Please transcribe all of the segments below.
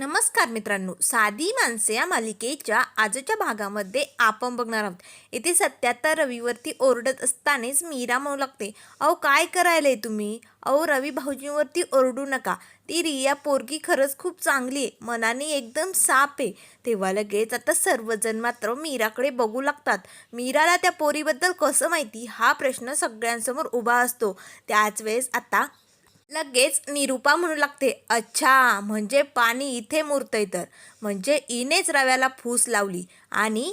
नमस्कार मित्रांनो साधी माणसे या मालिकेच्या आजच्या भागामध्ये आपण बघणार आहोत. येथे सत्याहत्तर रवीवरती ओरडत असतानाच मीरा म्हणू लागते अहो काय करायलंय तुम्ही? अहो रवी भाऊजींवरती ओरडू नका. ती रिया पोरगी खरंच खूप चांगली आहे. मनाने एकदम साप आहे. तेव्हा लगेच आता सर्वजण मात्र मीराकडे बघू लागतात. मीराला त्या पोरीबद्दल कसं माहिती? हा प्रश्न सगळ्यांसमोर उभा असतो. त्याच वेळेस आता लगेच निरूपा म्हणू लागते अच्छा म्हणजे पाणी इथे मुरतंय तर. म्हणजे इनेच रव्याला फूस लावली आणि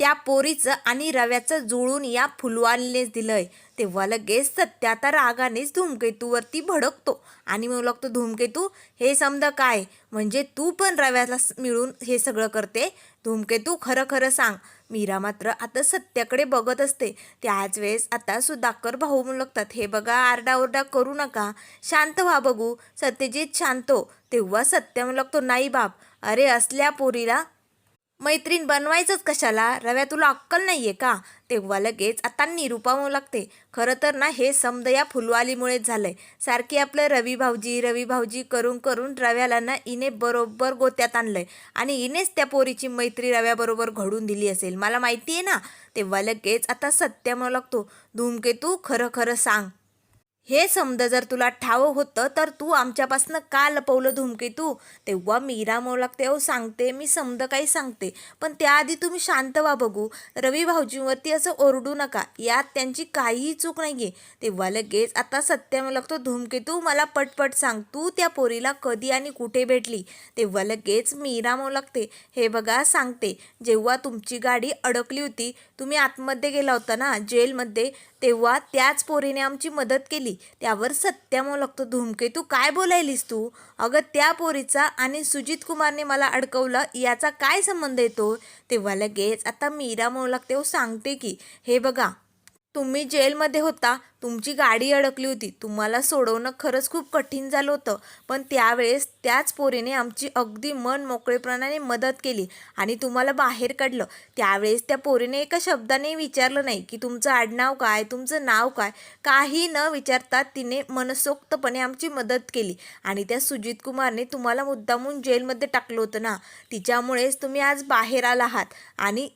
त्या पोरीचं आणि रव्याचं जुळून या फुलवालीनेच दिलंय. तेव्हा लगेच सत्या त्या रागानेच धूमकेतूवरती भडकतो आणि म्हणू लागतो धूमकेतू हे समजा काय? म्हणजे तू पण रव्याला मिळून हे सगळं करते? धूमकेतू खरं खरं सांग. मीरा मात्र आता सत्याकडे बघत असते. त्याच वेळेस आता सुधाकर भाऊ म्हणू लागतात हे बघा आरडाओरडा करू नका. शांत व्हा बघू. सत्यजित शांतो हो. तेव्हा सत्य म्हणू लागतो नाही बाप. अरे असल्या पोरीला मैत्रीण बनवायचंच कशाला? रव्या तुला अक्कल नाही आहे का? तेव्हा लगेच आता निरूपा लागते. खरं तर ना हे समद या फुलवालीमुळेच झालंय. सारखी आपलं रवी भाऊजी रवी भाऊजी करून करून रव्याला ना इने बरोबर गोत्यात आणलंय. आणि इनेच त्या पोरीची मैत्री रव्याबरोबर घडून दिली असेल. मला माहिती आहे ना? तेव्हा लगेच आता सत्य म्हणू लागतो. धूमकेतू खरं खरं सांग. हे समजा जर तुला ठाव होतं तर तू आमच्यापासनं का लपवलं धुमकेतू तेव्हा मीरा म्हणू लागते अहो सांगते मी समजा काही सांगते. पण त्याआधी तुम्ही शांत व्हा बघू. रवी भाऊजींवरती असं ओरडू नका. यात त्यांची काहीही चूक नाही आहे तेव्हा लगेच आता सत्य लागतो धुमकेतू मला पटपट सांग. तू त्या पोरीला कधी आणि कुठे भेटली? तेव्हा लगेच मीरा म्हणू लागते हे बघा सांगते. जेव्हा तुमची गाडी अडकली होती तुम्ही आतमध्ये गेला होता ना जेलमध्ये तेव्हा त्याच पोरीने आमची मदत केली. त्यावर सत्या म्हणू लागतो धूमकेतू काय बोलायलीस तू? अगं त्या पोरीचा आणि सुजित कुमारने मला अडकवलं याचा काय संबंध येतो? तेव्हा लगेच आता मीरा म्हणू लागते सांगते की हे बघा तुम्ही जेलमध्ये होता तुमची गाडी अडकली होती तुम्हाला सोडवणं खरंच खूप कठीण झालं होतं. पण त्यावेळेस त्याच पोरीने आमची अगदी मन मोकळेपणाने मदत केली आणि तुम्हाला बाहेर काढलं. त्यावेळेस त्या पोरीने एका शब्दाने विचारलं नाही की तुमचं आडनाव काय तुमचं नाव काय? काही न विचारता तिने मनसोक्तपणे आमची मदत केली आणि त्या सुजित कुमारने तुम्हाला मुद्दामून जेलमध्ये टाकलं होतं ना. तिच्यामुळेच तुम्ही आज बाहेर आला आहात आणि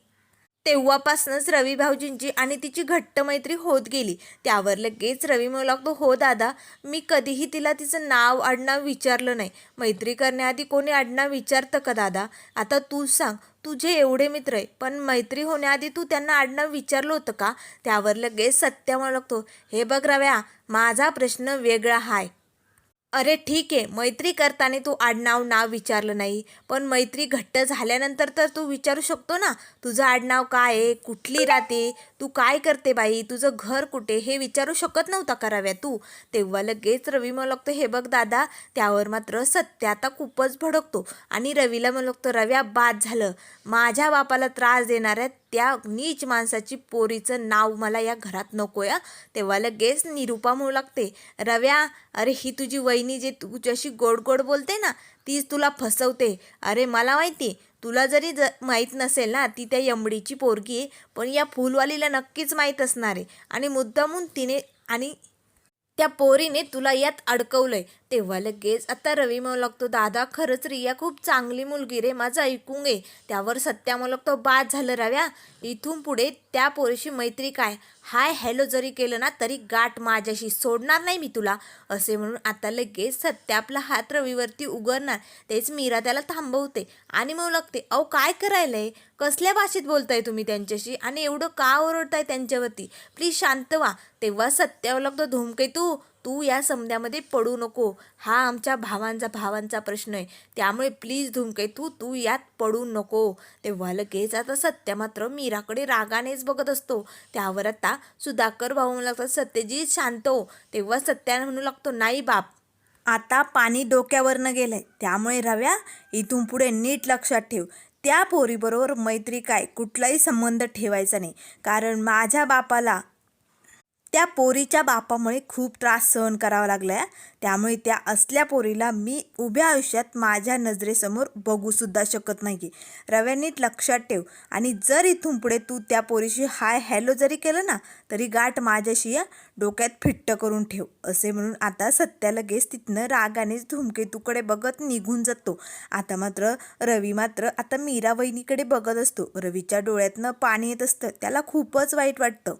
तेव्हापासूनच रवी भाऊजींची आणि तिची घट्ट मैत्री होत गेली. त्यावर लगेच रवी म्हणू लागतो हो दादा मी कधीही तिला तिचं नाव आडनाव विचारलं नाही. मैत्री करण्याआधी कोणी आडनाव विचारतं का दादा? आता तू सांग तुझे एवढे मित्र आहे पण मैत्री होण्याआधी तू त्यांना आडनाव विचारलं होतं का? त्यावर लगेच सत्य म्हणू लागतो हे बघ रव्या माझा प्रश्न वेगळा हाय. अरे ठीक आहे मैत्री करताना तू आडनाव नाव विचारलं नाही पण मैत्री घट्ट झाल्यानंतर तर तू विचारू शकतो ना तुझं आडनाव काय आहे कुठली राहते तू काय करते बाई तुझं घर कुठे हे विचारू शकत नव्हता कराव्या तू. तेव्हा लगेच रवी म्हणू लागतो हे बघ दादा त्यावर मात्र सत्य आता खूपच भडकतो. आणि रवीला म्हणू लागतो रव्या बाद झालं. माझ्या बापाला त्रास देणाऱ्या त्या नीच माणसाची पोरीचं नाव मला या घरात नको या तेव्हा लगेच निरूपा म्हणू लागते रव्या अरे ही तुझी वहिनी जे तुझ्याशी गोड गोड बोलते ना तीच तुला फसवते. अरे मला माहिती तुला जरी ज माहीत नसेल ना ती त्या यमडीची पोरगी आहे पण या फुलवालीला नक्कीच माहीत असणार आहे. आणि मुद्दामून तिने आणि त्या पोरीने तुला यात अडकवलंय. तेव्हा लगेच आता रवी म्हणू लागतो दादा खरंच रिया खूप चांगली मुलगी रे माझं ऐकून घे. त्यावर सत्या म्हणू लागतो बाद झालं रव्या. इथून पुढे त्या पोरीशी मैत्री काय? हाय हॅलो जरी केलं ना तरी गाठ माझ्याशी सोडणार नाही मी तुला असे म्हणून आता लगेच सत्य आपला हात रवीवरती उघडणार. तेच मीरा त्याला थांबवते आणि मग लागते अहो काय करायलंय? कसल्या भाषेत बोलताय तुम्ही त्यांच्याशी? आणि एवढं का ओरडताय त्यांच्यावरती? प्लीज शांत व्हा. तेव्हा सत्यावर लागतो धूमकेतू तू या समध्यामध्ये पडू नको. हा आमच्या भावांचा भावांचा प्रश्न आहे. त्यामुळे प्लीज धूमकेतू तू यात पडू नको. तेव्हा लगेच आता सत्य मात्र मीराकडे रागानेच बघत असतो. त्यावर आता सुधाकर भाऊ म्हणू लागतात सत्यजीत शांत हो. तेव्हा सत्याने म्हणू लागतो नाही बाप आता पाणी डोक्यावरनं गेलंय. त्यामुळे रव्या इथून पुढे नीट लक्षात ठेव. त्या पोरीबरोबर मैत्री काय? कुठलाही संबंध ठेवायचा नाही. कारण माझ्या बापाला त्या पोरीच्या बापामुळे खूप त्रास सहन करावा लागलाय. त्यामुळे त्या असल्या पोरीला मी उभ्या आयुष्यात माझ्या नजरेसमोर बघूसुद्धा शकत नाही रव्या नीट लक्षात ठेव. आणि जर इथून पुढे तू त्या पोरीशी हाय हॅलो जरी केलं ना तरी गाठ माझ्याशी या डोक्यात फिट्ट करून ठेव असे म्हणून आता सत्या लगेच तिथनं रागानेच धूमकेतूकडे बघत निघून जातो. आता मात्र रवी मात्र आता मीरा वहिनीकडे बघत असतो. रवीच्या डोळ्यातनं पाणी येत असतं. त्याला खूपच वाईट वाटतं.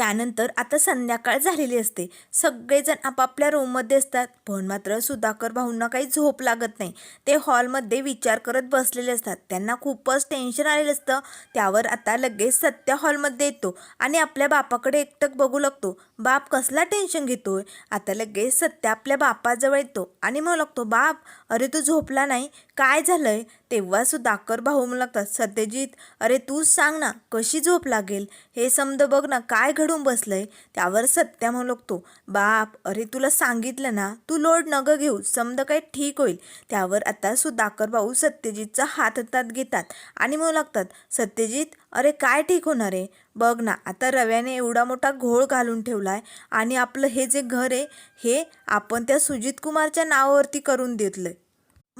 त्यानंतर आता संध्याकाळ झालेली असते. सगळेजण आपापल्या रूममध्ये असतात. पण मात्र सुधाकर भाऊंना काही झोप लागत नाही. ते हॉलमध्ये विचार करत बसलेले असतात. त्यांना खूपच टेन्शन आलेलं असतं. त्यावर आता लगेच सत्या हॉलमध्ये येतो आणि आपल्या बापाकडे एकटक बघू लागतो. बाप कसला टेन्शन घेतोय? आता लगेच सत्या आपल्या बापाजवळ येतो आणि मग लागतो बाप अरे तू झोपला नाही? काय झालंय? तेव्हा सुधाकर भाऊ म्हणू लागतात सत्यजित अरे तूच सांग ना कशी झोप लागेल? हे समद बघ ना काय घडून बसलंय? त्यावर सत्या म्हणू लागतो बाप अरे तुला सांगितलं ना तू लोड नग घेऊ समद काही ठीक होईल. त्यावर आता सुधाकर भाऊ सत्यजितचा हात हातात घेतात आणि म्हणू लागतात सत्यजित अरे काय ठीक होणार आहे बघ ना आता रव्याने एवढा मोठा घोळ घालून ठेवला आहे आणि आपलं हे जे घर आहे हे आपण त्या सुजित कुमारच्या नावावरती करून देतलंय.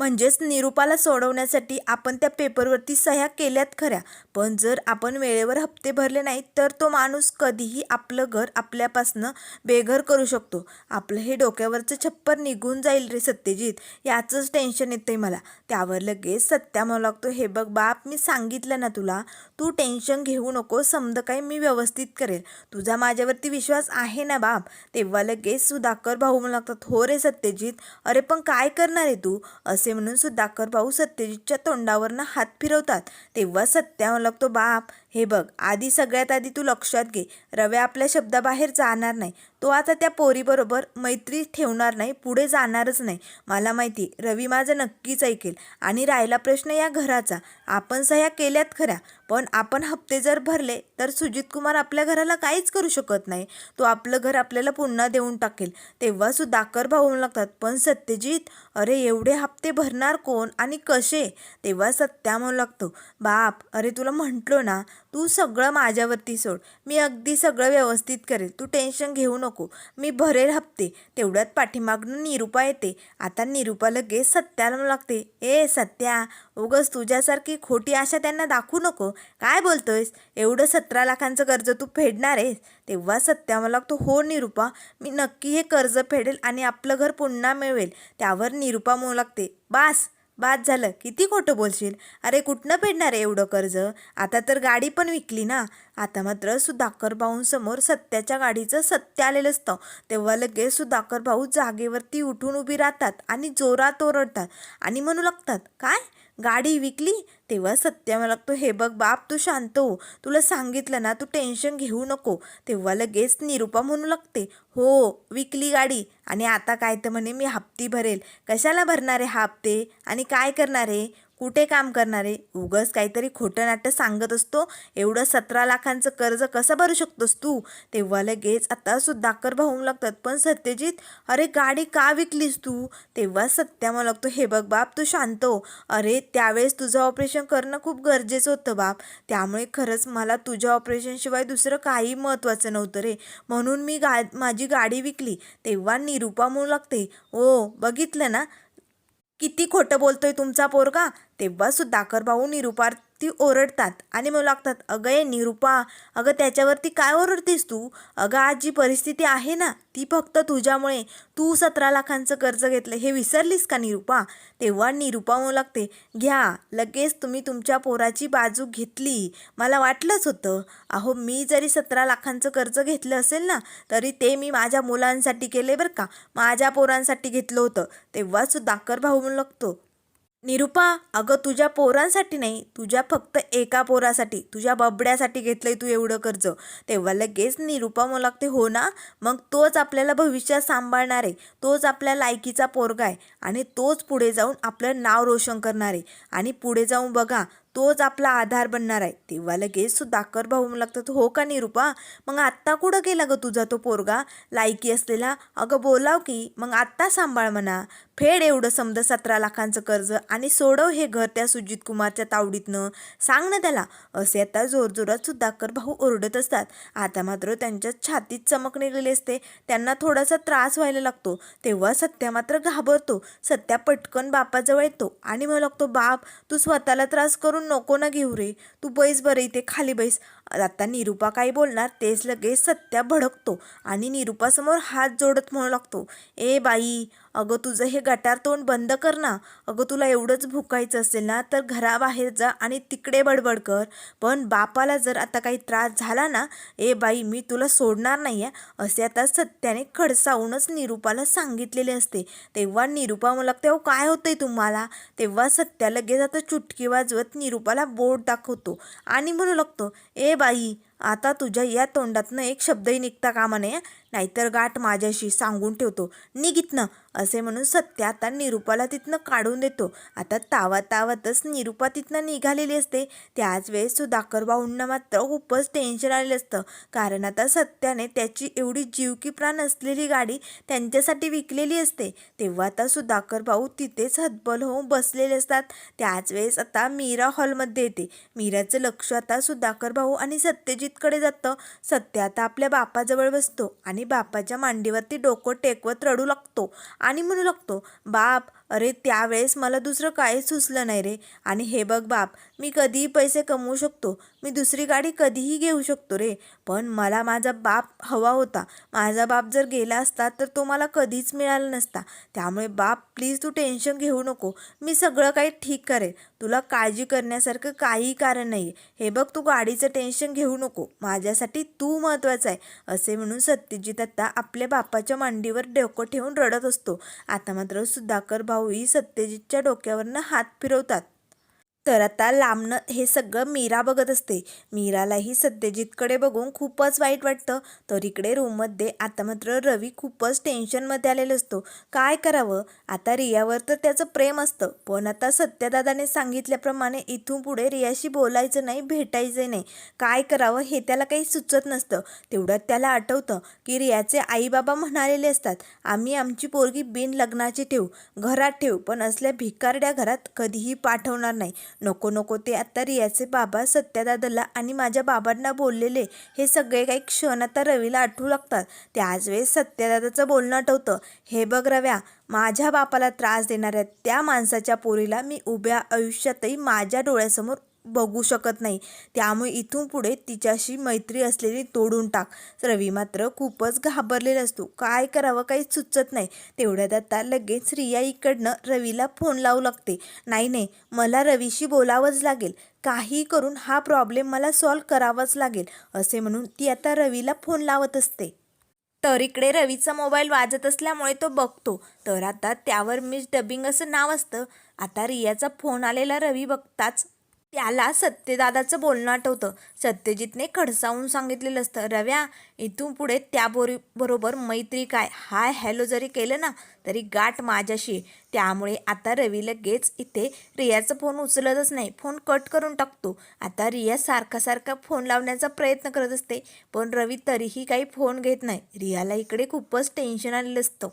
म्हणजेच निरूपाला सोडवण्यासाठी आपण त्या पेपरवरती सह्या केल्यात खऱ्या. पण जर आपण वेळेवर हप्ते भरले नाही तर तो माणूस कधीही आपलं घर आपल्यापासनं बेघर करू शकतो. आपलं हे डोक्यावरचं छप्पर निघून जाईल रे सत्यजित. याचंच टेन्शन येतंय मला. त्यावर लगेच सत्या म्हणू लागतो हे बघ बाप मी सांगितलं ना तुला तू टेन्शन घेऊ नको समद काही मी व्यवस्थित करेल. तुझा माझ्यावरती विश्वास आहे ना बाप? तेव्हा लगेच सुधाकर भाऊ म्हणू लागतात हो रे सत्यजित. अरे पण काय करणार आहे तू? असे म्हणून सुधाकर भाऊ सत्यजितच्या तोंडावरनं हात फिरवतात. तेव्हा सत्या लागतो बाप हे बघ आधी सगळ्यात आधी तू लक्षात घे. रव्या आपल्या शब्दाबाहेर जाणार नाही. तो आता त्या पोरीबरोबर मैत्री ठेवणार नाही पुढे जाणारच नाही. मला माहिती रवी माझं नक्कीच ऐकेल. आणि राहिला प्रश्न या घराचा. आपण सह्या केल्यात खऱ्या पण आपण हप्ते जर भरले तर सुजित कुमार आपल्या घराला काहीच करू शकत नाही. तो आपलं घर आपल्याला पुन्हा देऊन टाकेल. तेव्हा सुद्धा भाऊ म्हणू लागतात पण सत्यजित अरे एवढे हप्ते भरणार कोण आणि कसे? तेव्हा सत्या म्हणू लागतो. बाप अरे तुला म्हटलो ना तू सगळं माझ्यावरती सोड. मी अगदी सगळं व्यवस्थित करेल. तू टेन्शन घेऊ नको. मी भरेल हप्ते. तेवढ्यात पाठीमागनं निरूपा येते. आता निरूपा लगेच सत्याला लागते. ए सत्या उगस तुझ्यासारखी खोटी आशा त्यांना दाखवू नको. काय बोलतोयस? एवढं सतरा लाखांचं कर्ज तू फेडणार आहेस? तेव्हा सत्या मला लागतो हो निरूपा मी नक्की हे कर्ज फेडेल आणि आपलं घर पुन्हा मिळवेल. त्यावर निरूपा म्हणू लागते. बास. बाद झालं किती खोटं बोलशील? अरे कुठनं फेडणार आहे एवढं कर्ज? आता तर गाडी पण विकली ना. आता मात्र सुधाकर भाऊंसमोर सत्याच्या गाडीचं सत्य आलेलं असतं. तेव्हा लगेच सुधाकर भाऊ जागेवरती उठून उभी राहतात आणि जोरात ओरडतात आणि म्हणू लागतात काय? गाडी विकली तेव्हा सत्य मला लागतो हे बघ बाप तू शांत हो. तुला सांगितलं ना तू टेन्शन घेऊ नको. तेव्हा लगेच निरूपा म्हणू लागते हो विकली गाडी. आणि आता काय तर म्हणे मी हप्ती भरेल. कशाला भरणार आहे हा हप्ते? आणि काय करणार आहे? कुठे काम करणार? आहे उगस काहीतरी खोटं नाटं सांगत असतो. एवढं सतरा लाखांचं कर्ज कसं भरू शकतोस तू? तेव्हा लगेच आता सुधाकर भाऊ लागतात. पण सत्यजित अरे गाडी का विकलीस तू? तेव्हा सत्या मला लागतो हे बघ बाप तू शांत हो. अरे त्यावेळेस तुझं ऑपरेशन करणं खूप गरजेचं होतं बाप. त्यामुळे खरंच मला तुझ्या ऑपरेशनशिवाय दुसरं काही महत्त्वाचं नव्हतं रे. म्हणून मी गा माझी गाडी विकली. तेव्हा निरूपा म्हणू लागते ओ बघितलं ना? किती खोटं बोलतोय तुमचा पोरगा. तेव्हा सुधाकर भाऊ निरुपावरती ओरडतात आणि मग लागतात अगं ये निरुपा अगं त्याच्यावरती काय ओरडतेस तू? अगं आज जी परिस्थिती आहे ना ती फक्त तुझ्यामुळे. तू सतरा लाखांचं कर्ज घेतलं हे विसरलीस का निरुपा? तेव्हा निरुपा म्हणू लागते घ्या लगेच तुम्ही तुमच्या पोराची बाजू घेतली. मला वाटलंच होतं अहो मी जरी सतरा लाखांचं कर्ज घेतलं असेल ना तरी ते मी माझ्या मुलांसाठी केले बरं का. माझ्या पोरांसाठी घेतलं होतं. तेव्हा अकर भाऊ म्हणू लागतो निरुपा अगं तुझ्या पोरांसाठी नाही तुझ्या फक्त एका पोरासाठी तुझ्या बबड्यासाठी घेतलंय तू एवढं कर्ज. तेव्हा लगेच निरुपा मला लागते हो ना मग तोच आपल्याला भविष्यात सांभाळणार आहे. तोच आपल्या लायकीचा पोरगा आहे आणि तोच पुढे जाऊन आपलं नाव रोशन करणार आहे. आणि पुढे जाऊन बघा तोच आपला आधार बनणार आहे. तेव्हा लगेच सुधाकर भाऊ लागतात हो का निरुपा? मग आत्ता कुठं गेला ग तुझा तो पोरगा? लायकी असलेला? अगं बोलाव की मग आत्ता सांभाळ म्हणा. फेड एवढं समजा सतरा लाखांचं कर्ज आणि सोडव हे घर त्या सुजित कुमारच्या तावडीतनं. सांग ना त्याला. असे आता जोरजोरात सुधाकर भाऊ ओरडत असतात. आता मात्र त्यांच्या छातीत चमक निघलेली असते. त्यांना थोडासा त्रास व्हायला लागतो. तेव्हा सत्या मात्र घाबरतो. सत्या पटकन बापाजवळ येतो आणि म्हणू लागतो बाप तू स्वतःला त्रास करून नको ना घेऊ रे. तू बैस बरं इथे खाली बैस. आता निरुपा काय बोलणार? तेच लगेच सत्या भडकतो आणि निरुपासमोर हात जोडत म्हणू लागतो. ए बाई अगं तुझं हे गटार तोंड बंद कर ना. अगं तुला एवढंच भुकायचं असेल ना तर घराबाहेर जा आणि तिकडे बडबड कर. पण बापाला जर आता काही त्रास झाला ना ए बाई मी तुला सोडणार नाही आहे असे आता सत्याने खडसावूनच निरुपाला सांगितलेले असते. तेव्हा निरुपा मला तेव्हा काय होतंय तुम्हाला? तेव्हा सत्या लगेच आता चुटकी वाजवत निरुपाला बोट दाखवतो आणि म्हणू लागतो ए बाई आता तुझ्या या तोंडातनं एक शब्दही निघता कामा नये. नाहीतर गाठ माझ्याशी सांगून ठेवतो. निघितनं असे म्हणून सत्य आता निरुपाला तिथनं काढून देतो. आता तावा तावातच निरुपा तिथनं निघालेली असते. त्याच वेळेस सुधाकर भाऊंना मात्र खूपच टेन्शन आलेलं असतं. कारण आता सत्याने त्याची एवढी जीव की प्राण असलेली गाडी त्यांच्यासाठी विकलेली असते. तेव्हा आता सुधाकर भाऊ तिथेच हतबल होऊन बसलेले असतात. त्याच वेळेस आता मीरा हॉलमध्ये येते. मीराचं लक्ष आता सुधाकर भाऊ आणि सत्यजितकडे जातं. सत्या आता आपल्या बापाजवळ बसतो आणि बापाच्या मांडीवरती डोकं टेकवत रडू लागतो आणि म्हणू लागतो बाप अरे त्यावेळेस मला दुसरं काहीच सुचलं नाही रे. आणि हे बघ बाप मी कधीही पैसे कमवू शकतो. मी दुसरी गाडी कधीही घेऊ शकतो रे. पण मला माझा बाप हवा होता. माझा बाप जर गेला असता तर तो मला कधीच मिळाला नसता. त्यामुळे बाप प्लीज तू टेन्शन घेऊ नको. मी सगळं काही ठीक करेल. तुला काळजी करण्यासारखं काही कारण नाही हे बघ तू गाडीचं टेन्शन घेऊ नको. माझ्यासाठी तू महत्त्वाचं आहे. असे म्हणून सत्यजित आता आपल्या बापाच्या मांडीवर डोकं ठेवून रडत असतो. आता मात्र सुधाकर भाऊही सत्यजितच्या डोक्यावरनं हात फिरवतात. तर आता लांबणं हे सगळं मीरा बघत असते. मीरालाही सत्यजितकडे बघून खूपच वाईट वाटतं. तर इकडे रूममध्ये आता मात्र रवी खूपच टेन्शनमध्ये आलेला असतो. काय करावं? आता रियावर तर त्याचं प्रेम असतं. पण आता सत्यदादाने सांगितल्याप्रमाणे इथून पुढे रियाशी बोलायचं नाही भेटायचं नाही. काय करावं हे त्याला काही सुचत नसतं. तेवढ्यात त्याला आठवतं की रियाचे आईबाबा म्हणालेले असतात आम्ही आमची पोरगी बिन लग्नाची ठेवू. घरात ठेवू. पण असल्या भिकारड्या घरात कधीही पाठवणार नाही. नको नको ते आता रियाचे बाबा सत्यादादाला आणि माझ्या बाबांना बोललेले हे सगळे काही क्षण आता रवीला आठवू लागतात. त्याच वेळेस सत्यादादाचं बोलणं आठवतं हे बघ रव्या माझ्या बापाला त्रास देणाऱ्या त्या माणसाच्या पोरीला मी उभ्या आयुष्यातही माझ्या डोळ्यासमोर बघू शकत नाही. त्यामुळे इथून पुढे तिच्याशी मैत्री असलेली तोडून टाक. रवी मात्र खूपच घाबरलेला असतो. काय करावं काही सुचत नाही. तेवढ्यात आता लगेच रिया इकडनं रवीला फोन लावू लागते. नाही नाही मला रवीशी बोलावंच लागेल. काही करून हा प्रॉब्लेम मला सॉल्व करावाच लागेल असे म्हणून ती आता रवीला फोन लावत असते. तर इकडे रवीचा मोबाईल वाजत असल्यामुळे तो बघतो. तर आता त्यावर मिस डबिंग असं नाव असतं. आता रियाचा फोन आलेला रवी बघताच त्याला सत्यदादाचं बोलणं आठवतं. सत्यजितने खडसावून सांगितलेलं असतं रव्या इथून पुढे त्या बोरी बरोबर मैत्री काय? हाय हॅलो जरी केलं ना तरी गाठ माझ्याशी त्यामुळे आता रवी लगेच इथे रियाचा फोन उचलतच नाही. फोन कट करून टाकतो. आता रिया सारखा सारखा फोन लावण्याचा प्रयत्न करत असते पण रवी तरीही काही फोन घेत नाही. रियाला इकडे खूपच टेन्शन आलेलं असतं.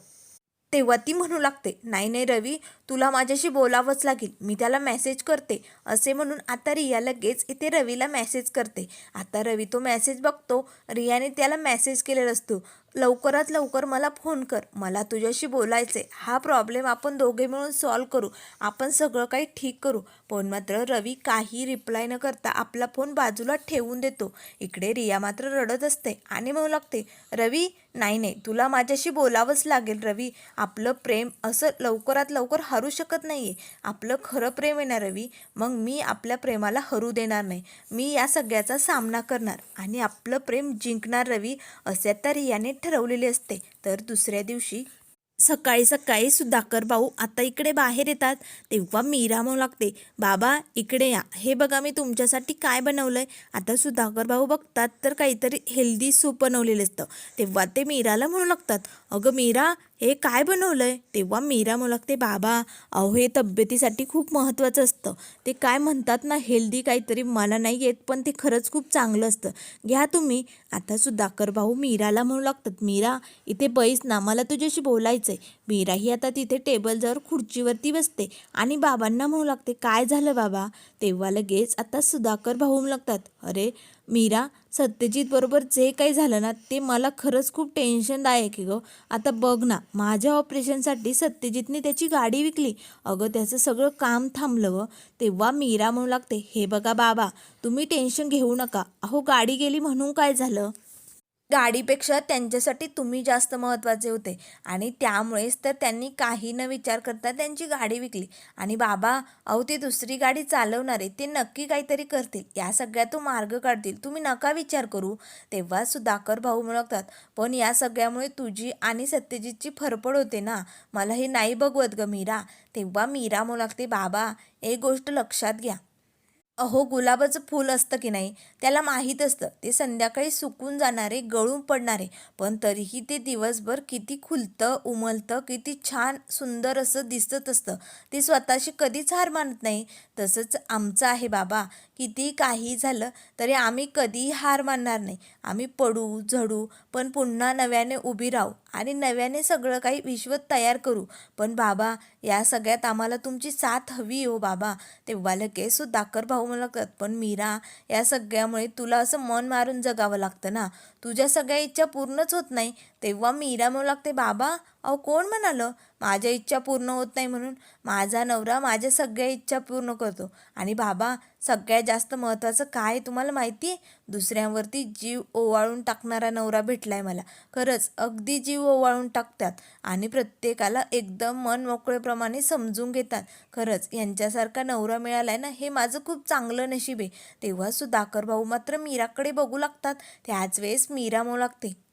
तेव्हा ती म्हणू लागते नाही नाही रवी तुला माझ्याशी बोलावंच लागेल. मी त्याला मेसेज करते. असे म्हणून आता रिया लगेच इथे रवीला मेसेज करते. आता रवी तो मेसेज बघतो. रियाने त्याला मेसेज केलेला असतो. लवकरात लवकर मला फोन कर. मला तुझ्याशी बोलायचे हा प्रॉब्लेम आपण दोघे मिळून सॉल्व करू. आपण सगळं काही ठीक करू. पण मात्र रवी काही रिप्लाय न करता आपला फोन बाजूला ठेवून देतो. इकडे रिया मात्र रडत असते आणि म्हणू लागते रवी नाही नाही. तुला माझ्याशी बोलावंच लागेल रवी. आपलं प्रेम असं लवकरात लवकर हरू शकत नाही आहे आपलं खरं प्रेम आहे ना रवी. मग मी आपल्या प्रेमाला हरू देणार नाही. मी या सगळ्याचा सामना करणार आणि आपलं प्रेम जिंकणार रवी. असे तर याने ठरवलेले असते. तर दुसऱ्या दिवशी सकाळी सकाळी सुधाकर भाऊ आता इकडे बाहेर येतात. तेव्हा मीरा म्हणू लागते बाबा इकडे या. हे बघा मी तुमच्यासाठी काय बनवलंय? आता सुधाकर भाऊ बघतात तर काहीतरी हेल्दी सूप बनवलेलं असतं. तेव्हा ते मीराला म्हणू लागतात अगं मीरा हे काय बनवलंय? तेव्हा मीरा म्हणू लागते बाबा अहो हे तब्येतीसाठी खूप महत्त्वाचं असतं. ते काय म्हणतात ना हेल्दी काहीतरी मला नाही येत पण ते खरंच खूप चांगलं असतं. घ्या तुम्ही. आता सुधाकर भाऊ मीराला म्हणू लागतात मीरा इथे बैस ना मला तुझ्याशी बोलायचं आहे मीरा ही आता तिथे टेबलजवळ खुर्चीवरती बसते आणि बाबांना म्हणू लागते काय झालं बाबा? तेव्हा लगेच आता सुधाकर भाऊ लागतात अरे मीरा सत्यजित बरोबर जे काही झालं ना ते मला खरंच खूप टेन्शनदायक आहे गं. आता बघ ना माझ्या ऑपरेशनसाठी सत्यजितने त्याची गाडी विकली. अगं त्याचं सगळं काम थांबलं गं. तेव्हा मीरा म्हणू लागते हे बघा बाबा तुम्ही टेन्शन घेऊ नका. अहो गाडी गेली म्हणून काय झालं? गाडीपेक्षा त्यांच्यासाठी तुम्ही जास्त महत्त्वाचे होते. आणि त्यामुळेच तर त्यांनी काही न विचार करता त्यांची गाडी विकली. आणि बाबा अहो ते दुसरी गाडी चालवणारे ते नक्की काहीतरी करतील. या सगळ्यातून मार्ग काढतील. तुम्ही नका विचार करू. तेव्हा सुधाकर भाऊ म्हणतात पण या सगळ्यामुळे तुझी आणि सत्यजितची फरफड होते ना. मला हे नाही बघवत ग मीरा. तेव्हा मीरा मुलागते बाबा एक गोष्ट लक्षात घ्या. अहो गुलाबाचं फूल असतं की नाही त्याला माहीत असतं. ते संध्याकाळी सुकून जाणारे गळून पडणारे. पण तरीही ते दिवसभर किती खुलतं उमलतं किती छान सुंदर असं दिसत असतं. ते स्वतःशी कधीच हार मानत नाही. तसंच आमचं आहे बाबा. किती काही झालं तरी आम्ही कधीही हार मानणार नाही. आम्ही पडू झडू पण पुन्हा नव्याने उभी राहू आणि नव्याने सगळं काही विश्व तयार करू. पण बाबा या सगळ्यात आम्हाला तुमची साथ हवी हो बाबा. तेव्हा लगेच दाकर भाऊ मला लागतात पण मीरा या सगळ्यामुळे तुला असं मन मारून जगावं लागतं ना. तुझ्या सगळ्या इच्छा पूर्णच होत नाही. तेव्हा मीरा म्हणू लागते बाबा अहो कोण म्हणालं? माझ्या इच्छा पूर्ण होत नाही म्हणून. माझा नवरा माझ्या सगळ्या इच्छा पूर्ण करतो. आणि बाबा सगळ्यात जास्त महत्त्वाचं काय तुम्हाला माहिती आहे? दुसऱ्यांवरती जीव ओवाळून टाकणारा नवरा भेटला आहे मला. खरंच अगदी जीव ओवाळून टाकतात आणि प्रत्येकाला एकदम मन मोकळेप्रमाणे समजून घेतात. खरंच यांच्यासारखा नवरा मिळाला आहे ना हे माझं खूप चांगलं नशीब आहे. तेव्हा सुधाकर भाऊ मात्र मीराकडे बघू लागतात. त्याच वेळेस मीरा म्हणू लागते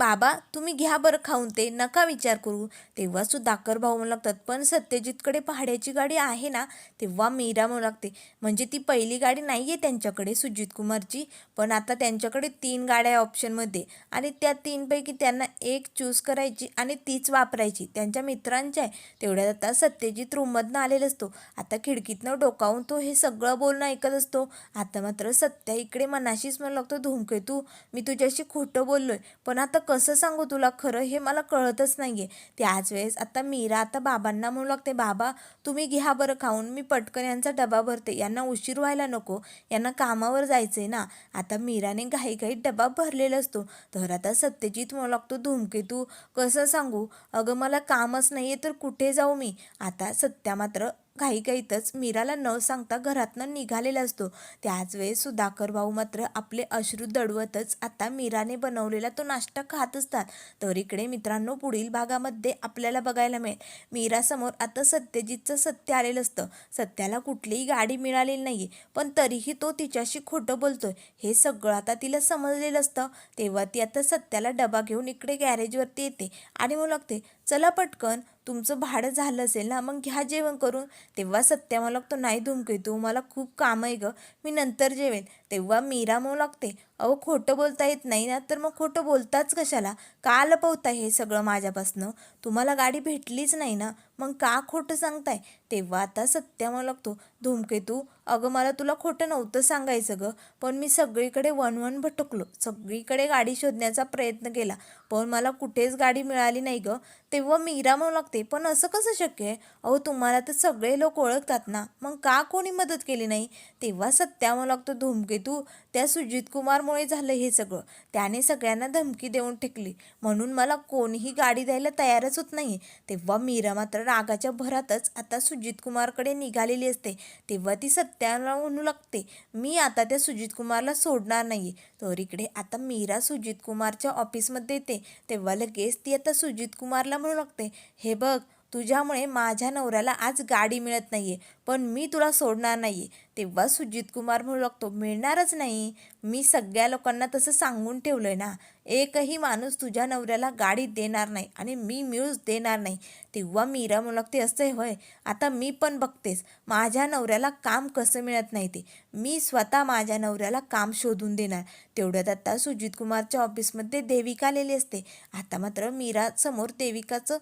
बाबा तुम्ही घ्या बरं खाऊन ते नका विचार करू. तेव्हा सुधाकर भाऊ म्हणू लागतात पण सत्यजितकडे पहाड्याची गाडी आहे ना? तेव्हा मीरा म्हणू लागते म्हणजे ती पहिली गाडी नाही आहे त्यांच्याकडे सुजित कुमारची पण आता त्यांच्याकडे तीन गाड्या आहे ऑप्शनमध्ये आणि त्या तीनपैकी त्यांना एक चूज करायची आणि तीच वापरायची. त्यांच्या मित्रांच्या आहे. तेवढ्यात आता सत्यजित रूममधनं आलेला असतो. आता खिडकीतनं डोकावून तो हे सगळं बोलणं ऐकत असतो. आता मात्र सत्या इकडे मनाशीच म्हणू लागतो धूमकेतू मी तुझ्याशी खोटं बोललोय पण आता कसं सांगू तुला? खरं हे मला कळतच नाही आहे त्याच वेळेस आता मीरा आता बाबांना म्हणू लागते बाबा तुम्ही घ्या बरं खाऊन मी पटकन यांचा डबा भरते. यांना उशीर व्हायला नको. यांना कामावर जायचंय ना. आता मीराने घाईघाईत डबा भरलेला असतो. तर आता सत्यजित म्हणू लागतो धूमकेतू कसं सांगू? अगं मला कामच नाही आहे तर कुठे जाऊ मी? आता सत्या मात्र काही काहीतच मीराला न सांगता घरातनं निघालेला असतो. त्याच वेळेस सुधाकर भाऊ मात्र आपले अश्रू दडवतच आता मीराने बनवलेला तो नाश्ता खात असतात. तर इकडे मित्रांनो पुढील भागामध्ये आपल्याला बघायला मिळेल. मीरासमोर आता सत्यजितचं सत्य आलेलं असतं. सत्याला कुठलीही गाडी मिळालेली नाही पण तरीही तो तिच्याशी खोटं बोलतोय. हे सगळं आता तिला समजलेलं असतं. तेव्हा ती आता सत्याला डबा घेऊन इकडे गॅरेजवरती येते आणि मग लागते चला पटकन तुमचं भाडं झालं असेल ना मग घ्या जेवण करून. तेव्हा सत्या मला लागतो नाही धुमके तू मला खूप काम आहे गं. मी नंतर जेवेन. तेव्हा मीरा म्हणू लागते अहो खोटं बोलता येत नाही ना तर मग खोटं बोलताच कशाला? का लपवताय हे सगळं माझ्यापासनं? तुम्हाला गाडी भेटलीच नाही ना मग का खोटं सांगताय? तेव्हा आता सत्यामा लागतो. धूमकेतू अगं मला तुला खोटं नव्हतं सांगायचं गं पण मी सगळीकडे वन वन भटकलो. सगळीकडे गाडी शोधण्याचा प्रयत्न केला पण मला कुठेच गाडी मिळाली नाही गं. तेव्हा मीरा म्हणू लागते पण असं कसं शक्य आहे? अहो तुम्हाला तर सगळे लोक ओळखतात ना मग का कोणी मदत केली नाही? तेव्हा सत्या म्हणू लागतो धूमकेतू त्या सुजित कुमारमुळे झालं हे सगळं. त्याने सगळ्यांना धमकी देऊन टेकली म्हणून मला कोणीही गाडी द्यायला तयारच होत नाही तेव्हा मीरा मात्र रागाच्या भरातच आता सुजित कुमारकडे निघालेली असते. तेव्हा ती सत्याला म्हणू लागते मी आता त्या सुजित कुमारला सोडणार नाही तर इकडे आता मीरा सुजित कुमारच्या ऑफिसमध्ये येते. तेव्हा लगेच ती आता सुजित कुमारला म्हणू लागते हे बघ तुझ्यामुळे माझ्या नवऱ्याला आज गाडी मिळत नाही आहे पण मी तुला सोडणार नाहीये. तेव्हा सुजित कुमार म्हणू लागतो मिळणारच नाही. मी सगळ्या लोकांना तसं सांगून ठेवलं आहे ना. एकही माणूस तुझ्या नवऱ्याला गाडी देणार नाही आणि मी मिळूच देणार नाही. तेव्हा मीरा म्हणू लागते असं आहे होय. आता मी पण बघतेस. माझ्या नवऱ्याला काम कसं मिळत नाही ते. मी स्वतः माझ्या नवऱ्याला काम शोधून देणार. तेवढ्यात आता सुजित कुमारच्या ऑफिसमध्ये देविका आलेली असते. आता मात्र मीरा समोर देविकाचं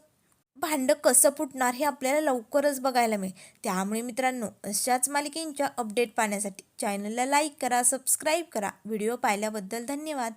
भांडं कसं फुटणार हे आपल्याला लवकरच बघायला मिळेल. त्यामुळे मित्रांनो अशाच मालिकेंच्या अपडेट पाहण्यासाठी चॅनलला लाईक करा सबस्क्राईब करा. व्हिडिओ पाहिल्याबद्दल धन्यवाद.